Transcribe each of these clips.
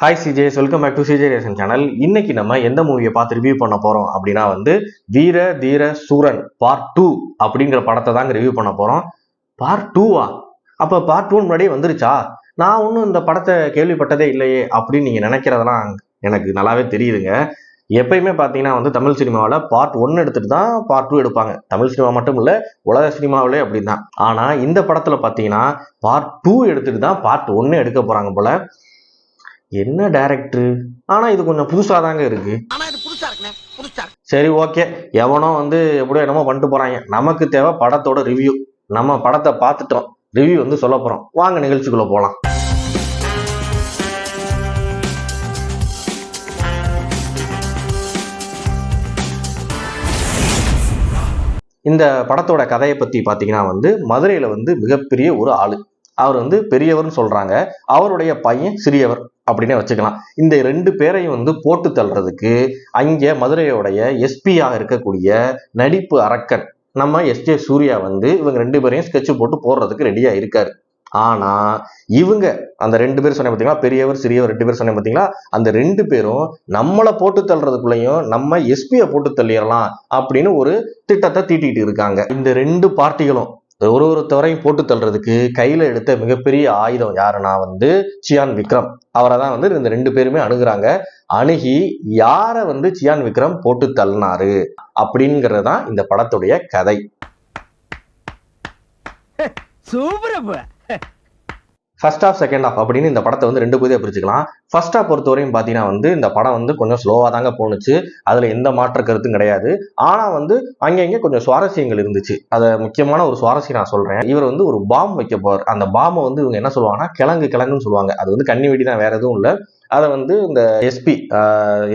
Hi CJs welcome back to CJ reason channel இன்னைக்கு நம்ம எந்த மூவியை பார்த்து ரிவ்யூ பண்ண போறோம் அப்படின்னா வந்து வீர தீர சூரன் பார்ட் டூ அப்படிங்கிற படத்தை தாங்க ரிவ்யூ பண்ண போறோம். பார்ட் டூவா அப்ப பார்ட் டூ முன்னாடியே வந்துருச்சா? நான் ஒன்றும் இந்த படத்தை கேள்விப்பட்டதே இல்லையே அப்படின்னு நீங்க நினைக்கிறதெல்லாம் எனக்கு நல்லாவே தெரியுதுங்க. எப்பயுமே பார்த்தீங்கன்னா வந்து தமிழ் சினிமாவில் பார்ட் ஒன் எடுத்துட்டு தான் பார்ட் டூ எடுப்பாங்க. தமிழ் சினிமா மட்டும் இல்லை உலக சினிமாவிலே அப்படின்னு தான் ஆனால் இந்த படத்தில் பார்த்தீங்கன்னா பார்ட் டூ எடுத்துட்டு தான் பார்ட் ஒன்று எடுக்க போகிறாங்க போல. என்ன டைரக்டர் ஆனால் இது கொஞ்சம் புதுசாக தாங்க இருக்கு. புதுசா புதுசா சரி ஓகே எவனோ வந்து எப்படியோ என்னமோ பண்ணிட்டு போறாங்க. நமக்கு தேவை படத்தோட ரிவ்யூ நம்ம படத்தை பார்த்துட்டோம். ரிவ்யூ வந்து சொல்ல போறோம். வாங்க நிகழ்ச்சிக்குள்ள போலாம். இந்த படத்தோட கதையை பத்தி பாத்தீங்கன்னா வந்து மதுரையில வந்து மிகப்பெரிய ஒரு ஆளு. அவர் வந்து பெரியவர்னு சொல்றாங்க. அவருடைய பையன் சிறியவர். அப்படின்னே வச்சுக்கலாம். இந்த ரெண்டு பேரையும் வந்து போட்டு தள்ளுறதுக்கு அங்கே மதுரையோடைய எஸ்பியாக இருக்கக்கூடிய நடிப்பு அரக்கன் நம்ம எஸ்ஜே சூர்யா வந்து இவங்க ரெண்டு பேரையும் ஸ்கெட்சு போட்டு போடுறதுக்கு ரெடியாக இருக்காரு. ஆனா இவங்க அந்த ரெண்டு பேர் சொன்னேன் பார்த்தீங்களா? பெரியவர் சிறியவர் ரெண்டு பேர் சொன்னேன் பார்த்தீங்களா? அந்த ரெண்டு பேரும் நம்மளை போட்டு தள்ளுறதுக்குள்ளேயும் நம்ம எஸ்பியை போட்டு தள்ளிடலாம் அப்படின்னு ஒரு திட்டத்தை தீட்டிட்டு இருக்காங்க. இந்த ரெண்டு பார்ட்டிகளும் ஒரு ஒருத்தவரையும் போட்டு தள்ளுறதுக்கு கையில் எடுத்த மிகப்பெரிய ஆயுதம் யாருன்னா வந்து சியான் விக்ரம். அவரை தான் வந்து இந்த ரெண்டு பேருமே அணுகிறாங்க. அணுகி யாரை வந்து சியான் விக்ரம் போட்டு தள்ளினாரு அப்படிங்கிறது தான் இந்த படத்துடைய கதை. Super first half second half அப்படின்னு இந்த படத்தை வந்து ரெண்டு பகுதியாக பிரிச்சுக்கலாம். ஃபர்ஸ்ட் ஆஃப் பொறுத்தவரையும் பார்த்தீங்கன்னா வந்து இந்த படம் வந்து கொஞ்சம் ஸ்லோவாக தாங்க போணுச்சு. அதில் எந்த மாற்ற கருத்தும் கிடையாது. ஆனால் வந்து அங்கங்கே கொஞ்சம் சுவாரஸ்யங்கள் இருந்துச்சு. அதை முக்கியமான ஒரு சுவாரஸ்யம் நான் சொல்கிறேன் இவர் வந்து ஒரு பாம் வைக்க போவார் அந்த பாம்பை வந்து இவங்க என்ன சொல்லுவாங்கன்னா கிழங்கு கிழங்குன்னு சொல்லுவாங்க. அது வந்து கண்ணி வெடி தான் வேற எதுவும் இல்லை. அதை வந்து இந்த எஸ்பி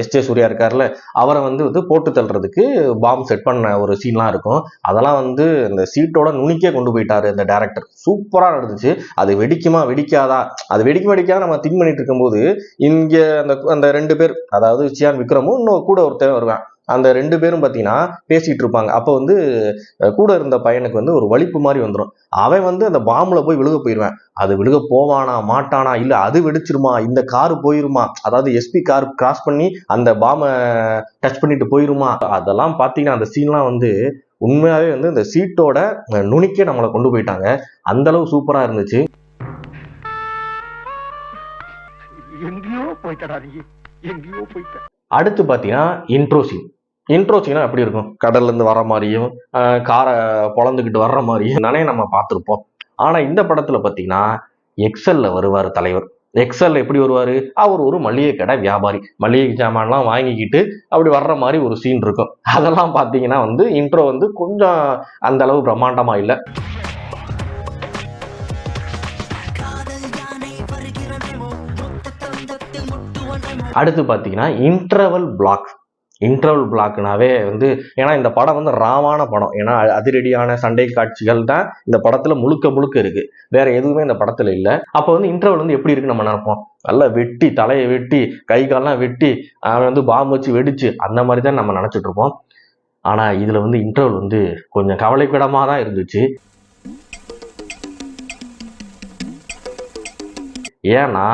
எஸ் ஜே சூர்யா இருக்கார்ல அவரை வந்து வந்து போட்டு தள்ளுறதுக்கு பாம் செட் பண்ண ஒரு சீன்லாம் இருக்கும். அதெல்லாம் வந்து இந்த சீட்டோட நுனிக்கே கொண்டு போயிட்டாரு இந்த டேரக்டர் சூப்பராக நடந்துச்சு. அது வெடிக்குமா வெடிக்காதா? அது வெடிக்கும் வெடிக்காத நம்ம திங்க் பண்ணிட்டு இருக்கும்போது இங்கே அந்த அந்த ரெண்டு பேர் அதாவது சியான் விக்ரமும் இன்னும் கூட ஒருத்தன் வருவேன். அந்த ரெண்டு பேரும் பார்த்தீங்கன்னா பேசிகிட்டு இருப்பாங்க. அப்போ வந்து கூட இருந்த பையனுக்கு வந்து ஒரு வலிப்பு மாதிரி வந்துடும் அவன் வந்து அந்த பாம்பில் போய் விழுக போயிடுவேன் அது விழுக போவானா மாட்டானா இல்லை அது வெடிச்சிருமா இந்த காரு போயிருமா அதாவது எஸ்பி கார் கிராஸ் பண்ணி அந்த பாமை டச் பண்ணிட்டு போயிருமா அதெல்லாம் பார்த்தீங்கன்னா அந்த சீன்லாம் வந்து உண்மையாகவே வந்து இந்த சீட்டோட நுனிக்கே நம்மளை கொண்டு போயிட்டாங்க. அந்த அளவு இருந்துச்சு. எங்கேயோ போயிட்டடா நீ. எங்கேயோ போயிட்ட. அடுத்து பார்த்தீங்கன்னா இன்ட்ரோ சீன் இன்ட்ரோ எப்படி இருக்கும்? கடல்ல இருந்து வர மாதிரியும் காரை பொழந்துக்கிட்டு வர்ற மாதிரியும் நானே நம்ம பார்த்துருப்போம். ஆனால் இந்த படத்தில் பார்த்தீங்கன்னா எக்ஸல்ல வருவார் தலைவர். எக்ஸல் எப்படி வருவார்? அவர் ஒரு மளிகை கடை வியாபாரி. மளிகை சாமான்லாம் வாங்கிக்கிட்டு அப்படி வர்ற மாதிரி ஒரு சீன் இருக்கும். அதெல்லாம் பார்த்தீங்கன்னா வந்து இன்ட்ரோ வந்து கொஞ்சம் அந்த அளவு பிரம்மாண்டமாக இல்லை. அடுத்து பார்த்தீங்கன்னா இன்டர்வல் பிளாக் இன்டர்வல் பிளாக்னாவே வந்து ஏன்னா இந்த படம் வந்து ராவான படம். ஏன்னா அதிரடியான சண்டை காட்சிகள் தான் இந்த படத்துல முழுக்க முழுக்க இருக்கு. வேற எதுவுமே இந்த படத்துல இல்லை. அப்போ வந்து இன்டர்வல் வந்து எப்படி இருக்கு நம்ம நினைப்போம்? நல்லா வெட்டி தலையை வெட்டி கை கால்லாம் வெட்டி அவன் வந்து பாம்பு வச்சு வெடிச்சு அந்த மாதிரி தான் நம்ம நினைச்சிட்டு இருப்போம். ஆனா இதுல வந்து இன்டர்வல் வந்து கொஞ்சம் கவலைக்கிடமா தான் இருந்துச்சு. ஏன்னா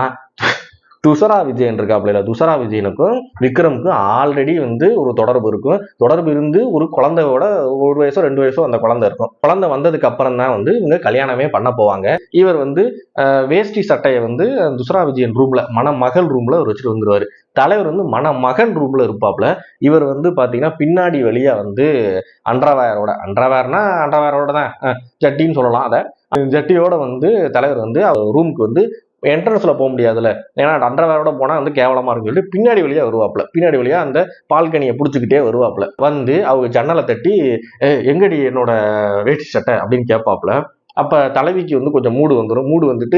துஷரா விஜயன் இருக்காப்ல துஷரா விஜயனுக்கும் விக்ரமுக்கும் ஆல்ரெடி வந்து ஒரு தொடர்பு இருக்கும். தொடர்பு இருந்து ஒரு குழந்தையோட ஒரு வயசோ ரெண்டு வயசோ அந்த குழந்தை இருக்கும். குழந்தை வந்ததுக்கு அப்புறம் தான் வந்து இவங்க கல்யாணமே பண்ண போவாங்க. இவர் வந்து வேஷ்டி சட்டையை வந்து துஷரா விஜயன் ரூம்ல மணமகள் ரூம்ல அவர் வச்சுட்டு வந்துருவாரு. தலைவர் வந்து மணமகன் ரூம்ல இருப்பாப்ல இவர் வந்து பாத்தீங்கன்னா பின்னாடி வழியா வந்து அண்டர்வேரோட அண்டர்வேர்னா அண்டர்வேரோட தான் ஜட்டின்னு சொல்லலாம் அதை. ஜட்டியோட வந்து தலைவர் வந்து அவர் ரூமுக்கு வந்து என்ட்ரன்ஸில் போக முடியாதுல்ல. ஏன்னா அண்டர்வேரோட போனால் வந்து கேவலமாக இருக்குன்னு சொல்லிட்டு பின்னாடி வழியா வருவாப்ல பின்னாடி வழியாக அந்த பால்கனியை பிடிச்சிக்கிட்டே வருவாப்புல. வந்து அவங்க ஜன்னலை தட்டி எங்கடி என்னோட வேட்டி சட்டை? அப்படின்னு கேட்பாப்புல. அப்போ தலைவிக்கு வந்து கொஞ்சம் மூடு வந்துடும் மூடு வந்துட்டு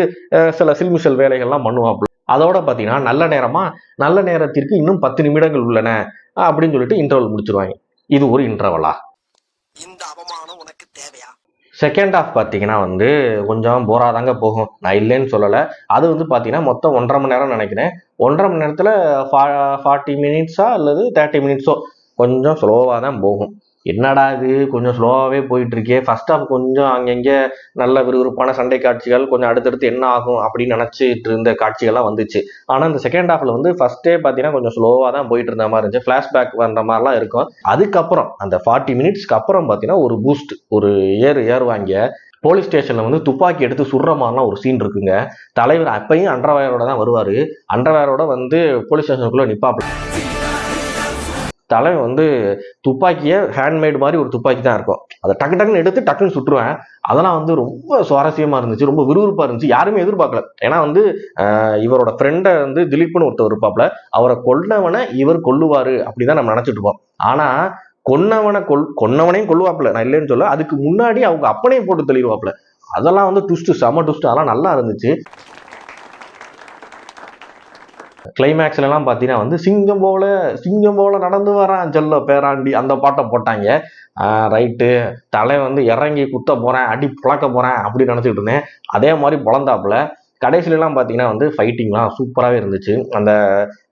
சில சில்மிசல் வேலைகள்லாம் பண்ணுவாப்புல. அதோட பார்த்தீங்கன்னா நல்ல நேரமாக நல்ல நேரத்திற்கு இன்னும் பத்து நிமிடங்கள் உள்ளன அப்படின்னு சொல்லிட்டு இன்டர்வல் முடிச்சிருவாங்க. இது ஒரு இன்டர்வலா இந்த அவமானம் செகண்ட் ஹாஃப் பார்த்தீங்கன்னா வந்து கொஞ்சம் போராக தாங்க போகும். நான் இல்லைன்னு சொல்லலை. அது வந்து பார்த்தீங்கன்னா மொத்தம் ஒன்றரை மணி நேரம் நினைக்கிறேன். ஒன்றரை மணி நேரத்தில் ஃபா ஃபார்ட்டி மினிட்ஸா அல்லது தேர்ட்டி மினிட்ஸோ கொஞ்சம் ஸ்லோவாக தான் போகும். என்னடா இது? கொஞ்சம் ஸ்லோவாகவே போயிட்டுருக்கே. ஃபர்ஸ்ட் ஆஃப் கொஞ்சம் அங்கங்கே நல்ல விறுவிறுப்பான சண்டை காட்சிகள் கொஞ்சம் அடுத்தடுத்து என்ன ஆகும் அப்படின்னு நினச்சிட்டு இருந்த காட்சிகள்லாம் வந்துச்சு. ஆனால் இந்த செகண்ட் ஹாஃபில் வந்து ஃபர்ஸ்டே பார்த்தீங்கன்னா கொஞ்சம் ஸ்லோவாக தான் போயிட்டு இருந்த மாதிரி இருந்துச்சு. ஃப்ளாஷ்பேக் வந்த மாதிரிலாம் இருக்கும். அதுக்கப்புறம் அந்த ஃபார்ட்டி மினிட்ஸ்க்கு அப்புறம் பார்த்தீங்கன்னா ஒரு பூஸ்ட் ஒரு ஏறு ஏறுவாங்க போலீஸ் ஸ்டேஷனில் வந்து துப்பாக்கி எடுத்து சுடுற மாதிரிலாம் ஒரு சீன் இருக்குங்க. தலைவர் அப்பயும் அண்டர்வயரோட தான் வருவார். அண்டர்வயரோட வந்து போலீஸ் ஸ்டேஷனுக்குள்ளே நிப்பாப்ல. தலை வந்து துப்பாக்கியை ஹேண்ட்மேடு மாதிரி ஒரு துப்பாக்கி தான் இருக்கும். அதை டக்கு டக்குன்னு எடுத்து டக்குன்னு சுட்டுருவேன். அதெல்லாம் வந்து ரொம்ப சுவாரஸ்யமாக இருந்துச்சு ரொம்ப விறுவிறுப்பாக இருந்துச்சு. யாருமே எதிர்பார்க்கல. ஏன்னா வந்து இவரோட ஃப்ரெண்டை வந்து திலீப்னு ஒருத்தர் இருப்பாப்ல அவரை கொல்லவனை இவர் கொல்லுவார் அப்படிதான் நம்ம நினச்சிட்டு இருப்போம். ஆனால் கொன்னவனை கொல் கொன்னவனையும் கொல்லுவாப்புல நான் இல்லைன்னு சொல்ல அதுக்கு முன்னாடி அவங்க அப்பனையும் போட்டு தெளிவாப்ல அதெல்லாம் வந்து டுஸ்ட்டு செம டுஸ்ட்டு அதெல்லாம் நல்லா இருந்துச்சு. கிளைமேக்ஸ்ல பார்த்தீங்கன்னா வந்து சிங்கம் போல சிங்கம் போல நடந்து வரான் செல்ல பேராண்டி. அந்த பாட்டை போட்டாங்க. ரைட்டு தலை வந்து இறங்கி குத்த போகிறேன் அடி புழக்க போகிறேன் அப்படின்னு நினச்சிட்டு இருந்தேன். அதே மாதிரி பொழந்தாப்புல கடைசிலலாம் பார்த்தீங்கன்னா வந்து ஃபைட்டிங்லாம் சூப்பராகவே இருந்துச்சு. அந்த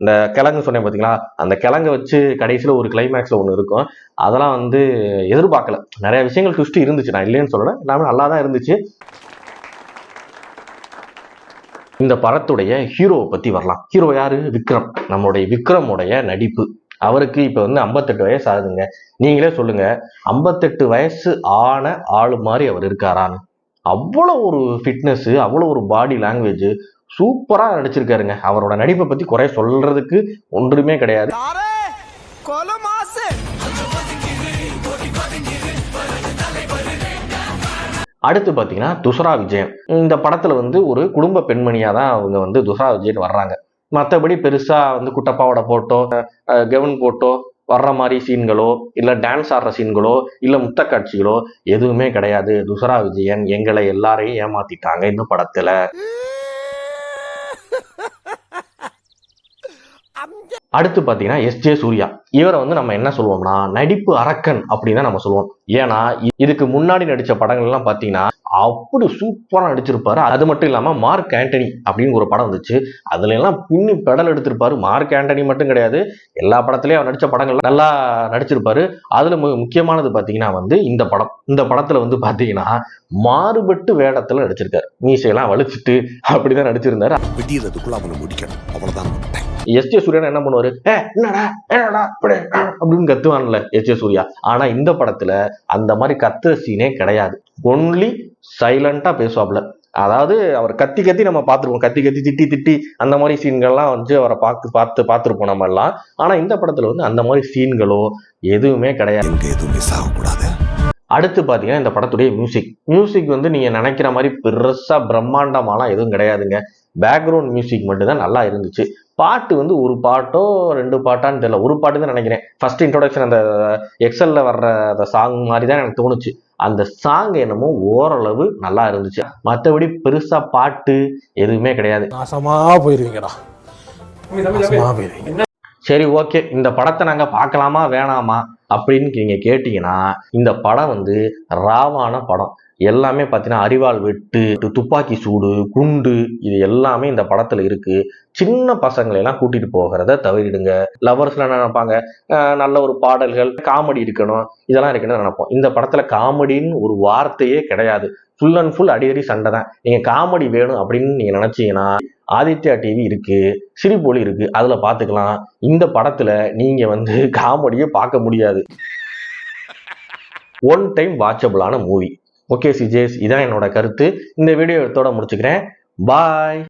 இந்த கிழங்கு சொன்னேன் பார்த்தீங்களா அந்த கிழங்கை வச்சு கடைசியில் ஒரு கிளைமேக்ஸில் ஒன்று இருக்கும். அதெல்லாம் வந்து எதிர்பார்க்கல. நிறைய விஷயங்கள் ட்விஸ்ட் இருந்துச்சு. நான் இல்லைன்னு சொல்லலை. எல்லாமே நல்லா தான் இருந்துச்சு. இந்த படத்துடைய ஹீரோவை பத்தி வரலாம். ஹீரோ யாரு? விக்ரம். நம்மளுடைய விக்ரமுடைய நடிப்பு. அவருக்கு இப்ப வந்து 58 வயசு ஆகுதுங்க. நீங்களே சொல்லுங்க 58 வயசு ஆன ஆளு மாதிரி அவர் இருக்காரான்னு அவ்வளோ ஒரு ஃபிட்னஸ் அவ்வளோ ஒரு பாடி லாங்குவேஜ் சூப்பரா நடிச்சிருக்காருங்க. அவரோட நடிப்பை பத்தி குறை சொல்றதுக்கு ஒன்றுமே கிடையாது. அடுத்து பார்த்தீங்கன்னா துஷரா விஜயன். இந்த படத்தில் வந்து ஒரு குடும்ப பெண்மணியாக தான் அவங்க வந்து துஷரா விஜயன் வர்றாங்க. மற்றபடி பெருசாக வந்து குட்டப்பாவோட போட்டோ கெவன் போட்டோ வர்ற மாதிரி சீன்களோ இல்லை டான்ஸ் ஆடுற சீன்களோ இல்லை முத்த காட்சிகளோ எதுவுமே கிடையாது. துஷரா விஜயன் எங்களை எல்லாரையும் ஏமாத்திட்டாங்க இந்த படத்தில். அடுத்து பார்த்தீங்கன்னா எஸ் ஜே சூர்யா. இவரை வந்து நம்ம என்ன சொல்லுவோம்னா நடிப்பு அரக்கன் அப்படின்னு தான் நம்ம சொல்லுவோம். ஏன்னா இதுக்கு முன்னாடி நடித்த படங்கள்லாம் பார்த்தீங்கன்னா அப்படி சூப்பராக நடிச்சிருப்பாரு. அது மட்டும் இல்லாமல் மார்க் ஆண்டனி அப்படின்னு ஒரு படம் வந்துச்சு. அதுல எல்லாம் பின்னி பெடல் எடுத்திருப்பாரு. மார்க் ஆண்டனி மட்டும் கிடையாது. எல்லா படத்துலயும் அவர் நடித்த படங்கள் நல்லா நடிச்சிருப்பாரு. அதுல மு- முக்கியமானது பார்த்தீங்கன்னா வந்து இந்த படம். இந்த படத்துல வந்து பார்த்தீங்கன்னா மாறுபட்டு வேடத்துல நடிச்சிருக்காரு. மீசையெல்லாம் வலிச்சிட்டு அப்படிதான் நடிச்சிருந்தாரு. முடிக்கணும். அவ்வளவுதான். எஸ் ஜே சூர்யா என்ன பண்ணுவாரு? என்னடா என்னடா இப்படி ஆ?" அப்படின்னு கத்துவான்ல எஸ் ஜே சூர்யா. ஆனா இந்த படத்துல அந்த மாதிரி கத்துற சீனே கிடையாது. ஒன்லி சைலண்டா பேசுவாப்ல. அதாவது அவர் கத்தி கத்தி நம்ம பார்த்துருப்போம். கத்தி கத்தி திட்டி திட்டி அந்த மாதிரி சீன்கள்லாம் வந்து அவரை பார்த்து பார்த்து பார்த்துருப்போம் நம்ம எல்லாம். ஆனா இந்த படத்துல வந்து அந்த மாதிரி சீன்களோ எதுவுமே கிடையாது. எதுவும் மிஸ் ஆகக்கூடாது. அடுத்து பார்த்தீங்கன்னா இந்த படத்துடைய மியூசிக் மியூசிக் வந்து நீங்கள் நினைக்கிற மாதிரி பெருசாக பிரம்மாண்டமாலாம் எதுவும் கிடையாதுங்க. பேக்ரவுண்ட் மியூசிக் மட்டும்தான் நல்லா இருந்துச்சு. பாட்டு வந்து ஒரு பாட்டோ ரெண்டு பாட்டான்னு தெரியல. ஒரு பாட்டு தான் நினைக்கிறேன். ஃபர்ஸ்ட் இன்ட்ரோடக்ஷன் அந்த எக்ஸல்ல வர்ற அந்த சாங் மாதிரி தான் எனக்கு தோணுச்சு. அந்த சாங் என்னமோ ஓரளவு நல்லா இருந்துச்சு. மற்றபடி பெருசா பாட்டு எதுவுமே கிடையாது. நாசமா போயிருவீங்கடா. சரி ஓகே இந்த படத்தை நாங்க பார்க்கலாமா வேணாமா? அப்படின்னு நீங்கள் கேட்டிங்கன்னா இந்த படம் வந்து ராவான படம். எல்லாமே பார்த்தீங்கன்னா அரிவாள் வெட்டு துப்பாக்கி சூடு குண்டு இது எல்லாமே இந்த படத்தில் இருக்குது சின்ன பசங்களை எல்லாம் போகிறத தவிரிடுங்க. லவர்ஸ்ல என்ன நினைப்பாங்க? நல்ல ஒரு பாடல்கள் காமெடி இருக்கணும் இதெல்லாம் இருக்கணும்னு நினைப்போம். இந்த படத்தில் காமெடின்னு ஒரு வார்த்தையே கிடையாது. ஃபுல் அண்ட் ஃபுல் அடிக்கடி சண்டை தான். நீங்கள் காமெடி வேணும் அப்படின்னு நீங்கள் நினச்சிங்கன்னா ஆதித்யா டிவி இருக்குது சிரிப்பொலி இருக்குது அதில் பார்த்துக்கலாம் இந்த படத்தில் நீங்கள் வந்து காமெடியை பார்க்க முடியாது. ஒன் டைம் வாட்சபிளான மூவி ஓகே சிஜேஸ் இதான் என்னோட கருத்து. இந்த வீடியோ எடுத்தோட முடிச்சுக்கிறேன். பாய்